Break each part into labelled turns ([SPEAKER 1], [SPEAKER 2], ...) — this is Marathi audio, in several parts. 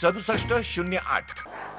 [SPEAKER 1] सदुसष्ट शून्य आठ.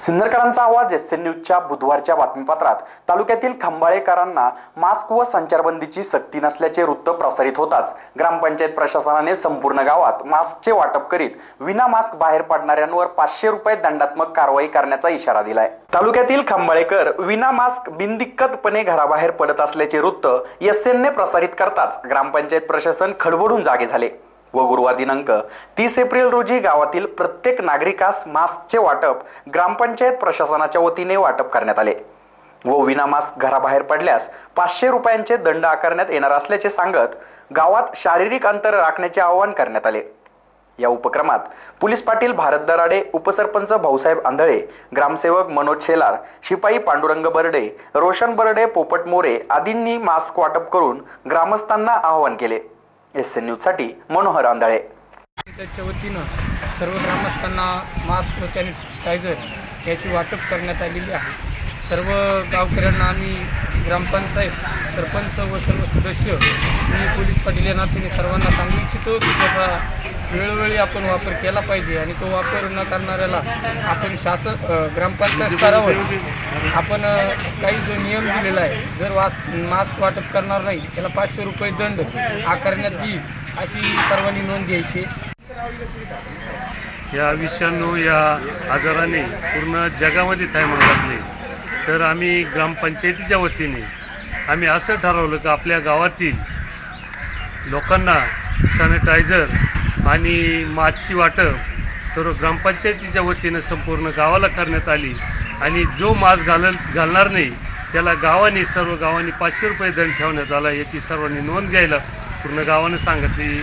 [SPEAKER 2] सिन्नरकरांचा आवाज एस एन न्यूजच्या बुधवारच्या बातमीपत्रात. तालुक्यातील खंबाळेकरांना मास्क व संचारबंदीची सक्ती नसल्याचे वृत्त प्रसारित होताच. ग्रामपंचायत प्रशासनाने संपूर्ण गावात मास्कचे वाटप करीत विना मास्क बाहेर पडणाऱ्यांवर पाचशे रुपये दंडात्मक कारवाई करण्याचा इशारा दिलाय. तालुक्यातील खंबाळेकर विना मास्क बिनदिक्कतपणे घराबाहेर पडत असल्याचे वृत्त एस एनने प्रसारित करताच ग्रामपंचायत प्रशासन खडबडून जागे झाले. व गुरुवार दिनांक तीस एप्रिल रोजी गावातील प्रत्येक नागरिकास मास्कचे वाटप ग्रामपंचायत प्रशासनाच्या वतीने वाटप करण्यात आले. व विना मास्क घराबाहेर पडल्यास पाचशे रुपयांचे दंड आकारण्यात येणार असल्याचे सांगत गावात शारीरिक अंतर राखण्याचे आवाहन करण्यात आले. या उपक्रमात पोलीस पाटील भारत दराडे उपसरपंच भाऊसाहेब आंधळे ग्रामसेवक मनोज शेलार शिपाई पांडुरंग बर्डे रोशन बर्डे पोपट मोरे आदींनी मास्क वाटप करून ग्रामस्थांना आवाहन केले. एस एन न्यूजसाठी मनोहर आंधळे.
[SPEAKER 3] त्याच्या वतीनं सर्व ग्रामस्थांना मास्क व सॅनिटायझर याची वाटप करण्यात आलेली आहे. सर्व गावकऱ्यांना आम्ही ग्रामपंचायत सरपंच व सर्व सदस्य आणि पोलीस पाटील या नात्याने सर्वांना सांगू इच्छितो की त्याचा वेळोवेळी आपण वापर केला पाहिजे आणि तो वापर न करणाऱ्याला आपण शासन ग्रामपंचायत स्तरावर आपण काही जो नियम दिलेला आहे जर वा मास्क वाटप करणार नाही त्याला पाचशे रुपये दंड आकारण्यात येईल अशी सर्वांनी नोंद घ्यायची.
[SPEAKER 4] या विषाणू या आजाराने पूर्ण जगामध्ये थायमान घातली तर आम्ही ग्रामपंचायतीच्या वतीने आम्ही असं ठरवलं की आपल्या गावातील लोकांना सॅनिटायझर आणि माची वाटप सर्व ग्रामपंचायतीच्या वतीनं संपूर्ण गावाला करण्यात आली. आणि जो मास्क घाल घालणार नाही त्याला गावाने सर्व गावांनी पाचशे रुपये दंड ठेवण्यात आला याची सर्वांनी नोंद घ्यायला पूर्ण गावानं सांगितली.